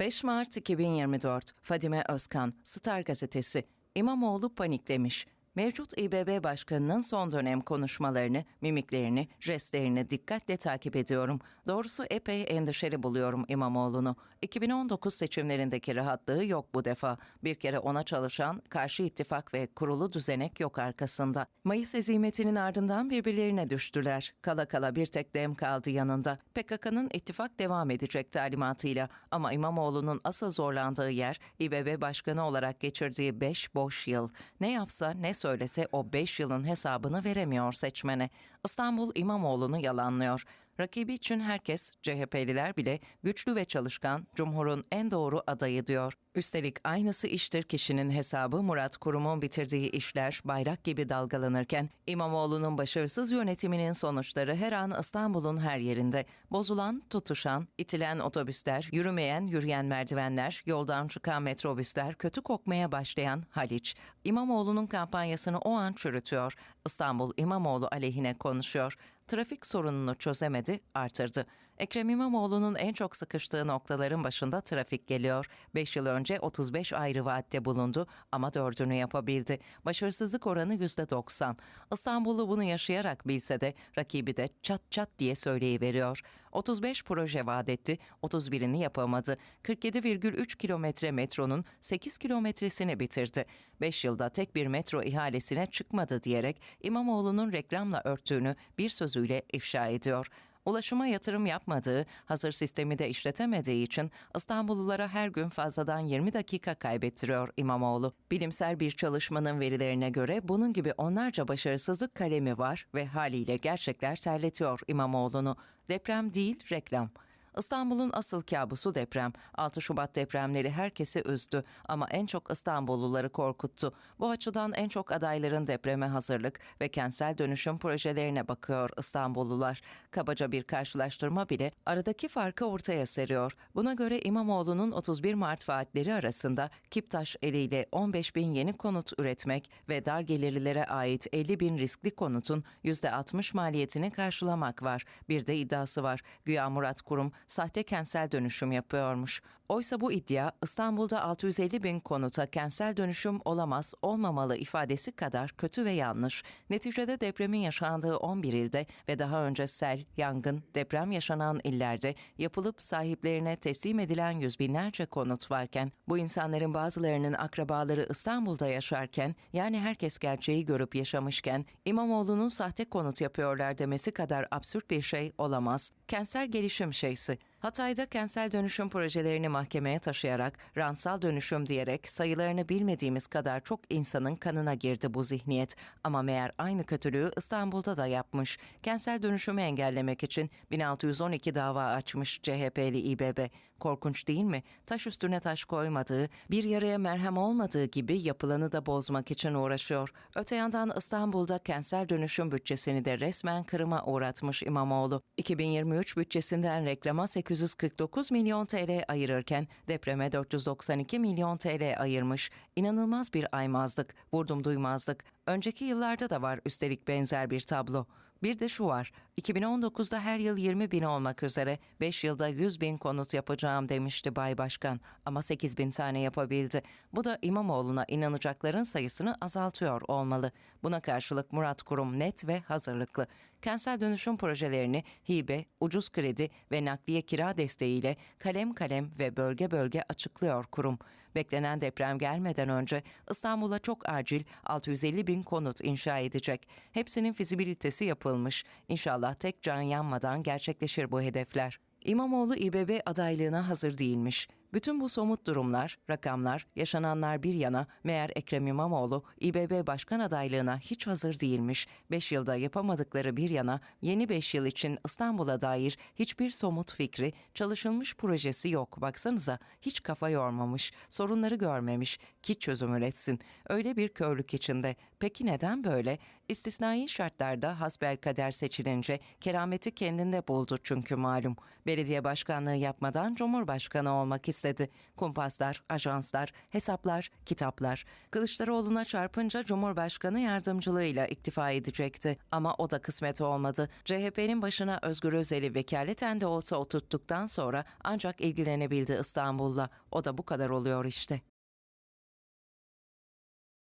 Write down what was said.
5 Mart 2024 Fadime Özkan, Star Gazetesi İmamoğlu paniklemiş. Mevcut İBB Başkanı'nın son dönem konuşmalarını, mimiklerini, jestlerini dikkatle takip ediyorum. Doğrusu epey endişeli buluyorum İmamoğlu'nu. 2019 seçimlerindeki rahatlığı yok bu defa. Bir kere ona çalışan karşı ittifak ve kurulu düzenek yok arkasında. Mayıs ezimetinin ardından birbirlerine düştüler. Kala kala bir tek dem kaldı yanında. PKK'nın ittifak devam edecek talimatıyla ama İmamoğlu'nun asıl zorlandığı yer İBB Başkanı olarak geçirdiği 5 boş yıl. Ne yapsa ne söylese o 5 yılın hesabını veremiyor seçmene. İstanbul İmamoğlu'nu yalanlıyor. Rakibi için herkes, CHP'liler bile güçlü ve çalışkan, Cumhur'un en doğru adayı diyor. Üstelik aynısı iştir kişinin hesabı Murat Kurum'un bitirdiği işler bayrak gibi dalgalanırken İmamoğlu'nun başarısız yönetiminin sonuçları her an İstanbul'un her yerinde. Bozulan, tutuşan, itilen otobüsler, yürümeyen, yürüyen merdivenler, yoldan çıkan metrobüsler, kötü kokmaya başlayan Haliç. İmamoğlu'nun kampanyasını o an çürütüyor. İstanbul İmamoğlu aleyhine konuşuyor trafik sorununu çözemedi, artırdı. Ekrem İmamoğlu'nun en çok sıkıştığı noktaların başında trafik geliyor. 5 yıl önce 35 ayrı vaatte bulundu ama dördünü yapabildi. Başarısızlık oranı %90. İstanbul'u bunu yaşayarak bilse de rakibi de çat çat diye söyleyiveriyor. 35 proje vaat etti, 31'ini yapamadı. 47,3 kilometre metronun 8 kilometresini bitirdi. 5 yılda tek bir metro ihalesine çıkmadı diyerek İmamoğlu'nun reklamla örttüğünü bir sözüyle ifşa ediyor. Ulaşıma yatırım yapmadığı, hazır sistemi de işletemediği için İstanbullulara her gün fazladan 20 dakika kaybettiriyor İmamoğlu. Bilimsel bir çalışmanın verilerine göre bunun gibi onlarca başarısızlık kalemi var ve haliyle gerçekler terletiyor İmamoğlu'nu. Deprem değil, reklam. İstanbul'un asıl kabusu deprem. 6 Şubat depremleri herkesi üzdü ama en çok İstanbulluları korkuttu. Bu açıdan en çok adayların depreme hazırlık ve kentsel dönüşüm projelerine bakıyor İstanbullular. Kabaca bir karşılaştırma bile aradaki farkı ortaya seriyor. Buna göre İmamoğlu'nun 31 Mart vaatleri arasında Kiptaş eliyle 15 bin yeni konut üretmek ve dar gelirlilere ait 50 bin riskli konutun %60 maliyetini karşılamak var. Bir de iddiası var. Güya Murat Kurum sahte kentsel dönüşüm yapıyormuş. Oysa bu iddia İstanbul'da 650 bin konuta kentsel dönüşüm olamaz, olmamalı ifadesi kadar kötü ve yanlış. Neticede depremin yaşandığı 11 ilde ve daha önce sel, yangın, deprem yaşanan illerde yapılıp sahiplerine teslim edilen yüz binlerce konut varken, bu insanların bazılarının akrabaları İstanbul'da yaşarken, yani herkes gerçeği görüp yaşamışken, İmamoğlu'nun sahte konut yapıyorlar demesi kadar absürt bir şey olamaz. Kentsel gelişim şeysi. Hatay'da kentsel dönüşüm projelerini mahkemeye taşıyarak ransal dönüşüm diyerek sayılarını bilmediğimiz kadar çok insanın kanına girdi bu zihniyet. Ama meğer aynı kötülüğü İstanbul'da da yapmış. Kentsel dönüşümü engellemek için 1612 dava açmış CHP'li İBB. Korkunç değil mi? Taş üstüne taş koymadığı, bir yaraya merhem olmadığı gibi yapılanı da bozmak için uğraşıyor. Öte yandan İstanbul'da kentsel dönüşüm bütçesini de resmen kırıma uğratmış İmamoğlu. 2023 bütçesinden reklama 849 milyon TL ayırırken depreme 492 milyon TL ayırmış. İnanılmaz bir aymazlık, vurdum duymazlık. Önceki yıllarda da var üstelik benzer bir tablo. Bir de şu var, 2019'da her yıl 20 bin olmak üzere 5 yılda 100 bin konut yapacağım demişti Bay Başkan ama 8 bin tane yapabildi. Bu da İmamoğlu'na inanacakların sayısını azaltıyor olmalı. Buna karşılık Murat Kurum net ve hazırlıklı. Kentsel dönüşüm projelerini hibe, ucuz kredi ve nakliye kira desteğiyle kalem kalem ve bölge bölge açıklıyor kurum. Beklenen deprem gelmeden önce İstanbul'a çok acil 650 bin konut inşa edecek. Hepsinin fizibilitesi yapılmış. İnşallah tek can yanmadan gerçekleşir bu hedefler. İmamoğlu İBB adaylığına hazır değilmiş. Bütün bu somut durumlar, rakamlar, yaşananlar bir yana meğer Ekrem İmamoğlu İBB başkan adaylığına hiç hazır değilmiş. 5 yılda yapamadıkları bir yana yeni 5 yıl için İstanbul'a dair hiçbir somut fikri, çalışılmış projesi yok. Baksanıza hiç kafa yormamış, sorunları görmemiş ki çözüm üretsin. Öyle bir körlük içinde. Peki neden böyle? İstisnai şartlarda hasbel kader seçilince kerameti kendinde buldu çünkü malum. Belediye başkanlığı yapmadan cumhurbaşkanı olmak istiyor istedi. Kumpaslar, ajanslar, hesaplar, kitaplar. Kılıçdaroğlu'na çarpınca Cumhurbaşkanı yardımcılığıyla iktifa edecekti. Ama o da kısmet olmadı. CHP'nin başına Özgür Özel'i vekaleten de olsa oturttuktan sonra ancak ilgilenebildi İstanbul'la. O da bu kadar oluyor işte.